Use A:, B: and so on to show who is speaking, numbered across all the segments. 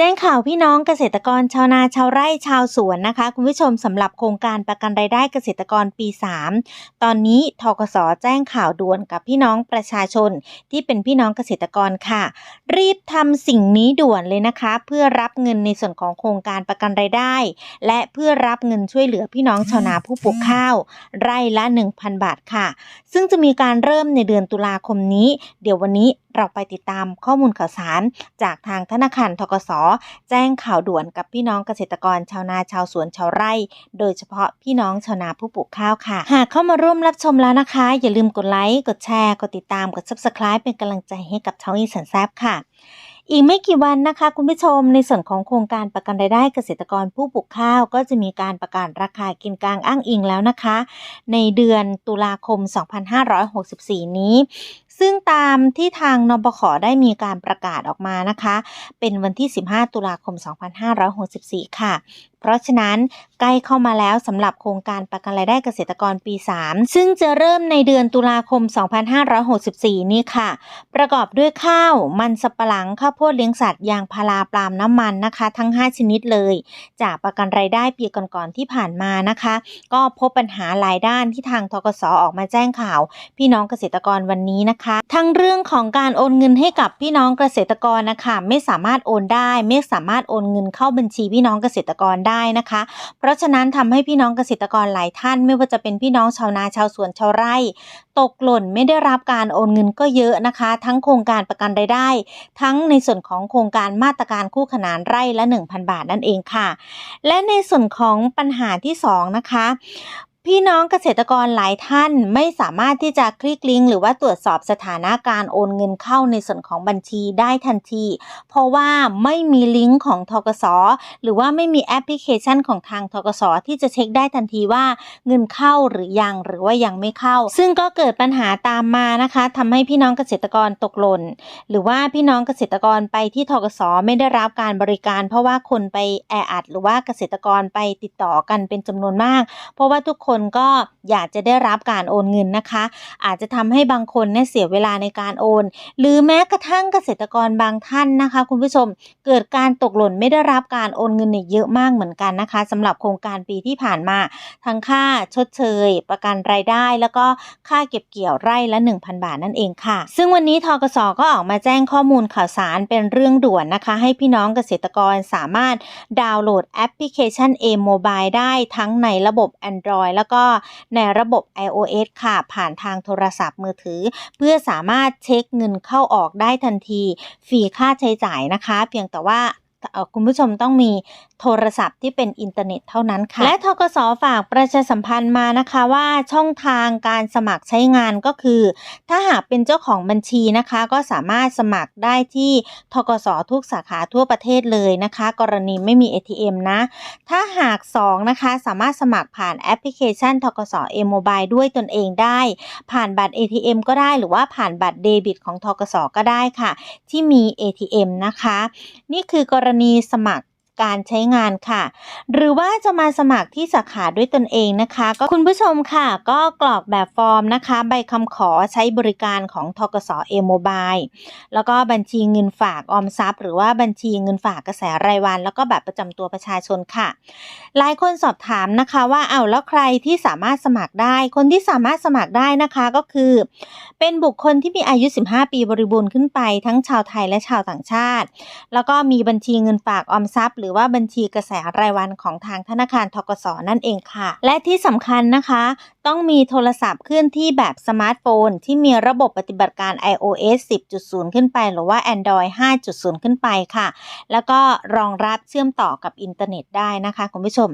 A: แจ้งข่าวพี่น้องเกษตรกรชาวนาชาวไร่ชาวสวนนะคะ คุณผู้ชมสำหรับโครงการประกันรายได้เกษตรกรปี 3 ตอนนี้ทกสแจ้งข่าวด่วนกับพี่น้องประชาชนที่เป็นพี่น้องเกษตรกรค่ะ รีบทำสิ่งนี้ด่วนเลยนะคะ เพื่อรับเงินในส่วนของโครงการประกันรายได้ และเพื่อรับเงินช่วยเหลือพี่น้องชาวนาผู้ปลูกข้าว ไร่ละ 1,000 บาทค่ะ ซึ่งจะมีการเริ่มในเดือนตุลาคมนี้ เดี๋ยววันนี้ เราไปติดตามข้อมูลข่าวสาร จากทางธนาคารทกส แจ้งข่าวด่วนกับพี่น้องเกษตรกรชาวนาชาวสวนชาวไร่ โดยเฉพาะพี่น้องชาวนาผู้ปลูกข้าวค่ะ หากเข้ามาร่วมรับชมแล้วนะคะ อย่าลืมกดไลค์กดแชร์กดติดตามกด subscribe เป็นกำลังใจให้กับช่องอีสันแซบค่ะ อีกไม่กี่วันนะคะ คุณผู้ชมในส่วนของโครงการประกันรายได้เกษตรกรผู้ปลูกข้าว ก็จะมีการประกาศราคากินกลางอ้างอิงแล้วนะคะ ในเดือนตุลาคม 2564 นี้ ซึ่งตามที่ทางนบขได้มีการประกาศออกมานะคะ เป็นวันที่ 15 ตุลาคม 2564 ค่ะเพราะฉะนั้นใกล้เข้ามาแล้วสำหรับโครงการประกันรายได้เกษตรกรปี 3 ซึ่งจะเริ่มในเดือนตุลาคม 2564 นี้ค่ะ ประกอบด้วยข้าว มันสับปะหลัง ข้าวโพดเลี้ยงสัตว์ ยางพาราปาล์มน้ำมันนะคะ ทั้ง 5 ชนิดเลย จากประกันรายได้ปีก่อนๆที่ผ่านมานะคะ ก็พบปัญหาหลายด้านที่ทางทกสออกมาแจ้งข่าว พี่น้องเกษตรกรวันนี้นะคะ ทั้งเรื่องของการโอนเงินให้กับพี่น้องเกษตรกรนะคะ ไม่สามารถโอนได้ ไม่สามารถโอนเงินเข้าบัญชีพี่น้องเกษตรกรได้นะคะ เพราะฉะนั้นทำให้พี่น้องเกษตรกรหลายท่าน ไม่ว่าจะเป็นพี่น้องชาวนาชาวสวนชาวไร่ ตกหล่นไม่ได้รับการโอนเงินก็เยอะนะคะ ทั้งโครงการประกันรายได้ ทั้งในส่วนของโครงการมาตรการคู่ขนานไร่ละ 1,000 บาทนั่นเองค่ะ และในส่วนของปัญหาที่2นะคะ พี่น้องเกษตรกรหลายท่านไม่สามารถที่จะคลิกลิงก์หรือว่าตรวจสอบสถานะการโอนเงินเข้าในส่วนของบัญชีได้ทันที เพราะว่าไม่มีลิงก์ของทกสหรือว่าไม่มีแอปพลิเคชันของทางทกสที่จะเช็คได้ทันทีว่าเงินเข้าหรือยังหรือว่ายังไม่เข้า ซึ่งก็เกิดปัญหาตามมานะคะทำให้พี่น้องเกษตรกรตกหล่นหรือว่าพี่น้องเกษตรกรไปที่ทกสไม่ได้รับการบริการ เพราะว่าคนไปแออัดหรือว่าเกษตรกรไปติดต่อกันเป็นจำนวนมาก เพราะว่าทุกคนก็อยากจะได้รับการโอนเงินนะคะ อาจจะทำให้บางคนเนี่ยเสียเวลาในการโอน หรือแม้กระทั่งเกษตรกรบางท่านนะคะ คุณผู้ชมเกิดการตกหล่นไม่ได้รับการโอนเงินเนี่ยเยอะมากเหมือนกันนะคะสำหรับโครงการปีที่ผ่านมาทั้งค่าชดเชย ประกันรายได้ แล้วก็ค่าเก็บเกี่ยวไร่ละ 1,000 บาทนั่นเองค่ะ ซึ่งวันนี้ทกสก็ออกมาแจ้งข้อมูลข่าวสารเป็นเรื่องด่วนนะคะ ให้พี่น้องเกษตรกรสามารถดาวน์โหลดแอปพลิเคชัน A Mobile ได้ทั้งในระบบ Android แล้วก็ในระบบ iOS ค่ะ ผ่านทางโทรศัพท์มือถือ เพื่อสามารถเช็คเงินเข้าออกได้ทันทีฟรีค่าใช้จ่ายนะคะ เพียงแต่ว่า คุณผู้ชมต้องมีโทรศัพท์ที่เป็นอินเทอร์เน็ตเท่านั้นค่ะ และทกสฝากประชาสัมพันธ์มานะคะว่าช่องทางการสมัครใช้งานก็คือ ถ้าหากเป็นเจ้าของบัญชีนะคะ ก็สามารถสมัครได้ที่ทกสทุกสาขาทั่วประเทศเลยนะคะ กรณีไม่มี ATM นะ ถ้าหาก 2 นะคะ สามารถสมัครผ่านแอปพลิเคชันทกสเอโมบายด้วยตนเองได้ ผ่านบัตร ATM ก็ได้หรือว่าผ่านบัตรเดบิตของทกสก็ได้ค่ะ ที่มี ATM นะคะ นี่คือกรณีสมัคร การใช้งานค่ะ หรือว่าจะมาสมัครที่สาขาด้วยตนเองนะคะ ก็คุณผู้ชมค่ะ ก็กรอกแบบฟอร์มนะคะ ใบคำขอใช้บริการของทกสเอโมบายแล้วก็บัญชีเงินฝากออมทรัพย์ หรือว่าบัญชีเงินฝากกระแสรายวัน แล้วก็แบัตรประจำตัวประชาชนค่ะ หลายคนสอบถามนะคะว่าเอาแล้วใครที่สามารถสมัครได้ คนที่สามารถสมัครได้นะคะก็คือ เป็นบุคคลที่มีอายุ 15 ปีบริบูรณ์ขึ้นไป ทั้งชาวไทยและชาวต่างชาติ แล้วก็มีบัญชีเงินฝากออมทรัพย์หรือรือว่าบัญชีกระแสรายวันของทางธนาคารทกสนั่นเองค่ะ และที่สำคัญนะคะ ต้องมีโทรศัพท์เคลื่อนที่แบบสมาร์ทโฟน ที่มีระบบปฏิบัติการ iOS 10.0 ขึ้นไป หรือว่า Android 5.0 ขึ้นไปค่ะ แล้วก็รองรับเชื่อมต่อกับอินเทอร์เน็ตได้นะคะคุณผู้ชม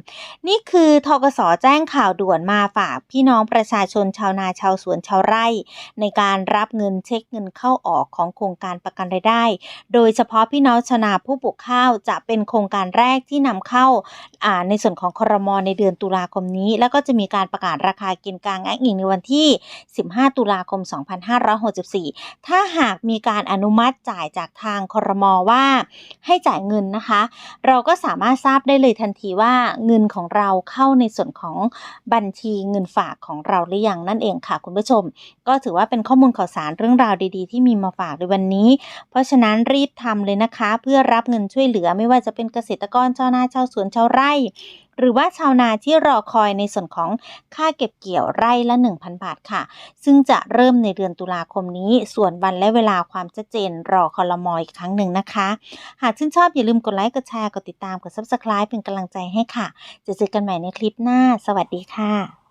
A: นี่คือทกสแจ้งข่าวด่วนมาฝากพี่น้องประชาชนชาวนาชาวสวนชาวไร่ ในการรับเงินเช็คเงินเข้าออกของโครงการประกันรายได้ โดยเฉพาะพี่น้องชาวนาผู้ปลูกข้าวจะเป็นโครงการการแรกที่นำเข้าอ่าในส่วนของครมอในเดือนตุลาคมนี้ แล้วก็จะมีการประกาศราคากินกลางอ้างอิงในวันที่ 15 ตุลาคม 2564 ถ้าหากมีการอนุมัติจ่ายจากทางครมอว่าให้จ่ายเงินนะคะ เราก็สามารถทราบได้เลยทันทีว่าเงินของเราเข้าในส่วนของบัญชีเงินฝากของเราหรือยังนั่นเองค่ะคุณผู้ชม ก็ถือว่าเป็นข้อมูลข่าวสารเรื่องราวดีๆ ที่มีมาฝากในวันนี้ เพราะฉะนั้นรีบทำเลยนะคะ เพื่อรับเงินช่วยเหลือไม่ว่าจะเป็นเกษษตรกรชาวนาชาวสวนชาวไร่ หรือว่าชาวนาที่รอคอยในส่วนของค่าเก็บเกี่ยวไร่ละ 1,000 บาทค่ะ ซึ่งจะเริ่มในเดือนตุลาคมนี้ ส่วนวันและเวลาความชัดเจนรอคอรมออีกครั้งหนึ่งนะคะ หากชื่นชอบอย่าลืมกดไลค์กดแชร์กดติดตามกด Subscribe เป็นกำลังใจให้ค่ะ จะเจอกันใหม่ในคลิปหน้า สวัสดีค่ะ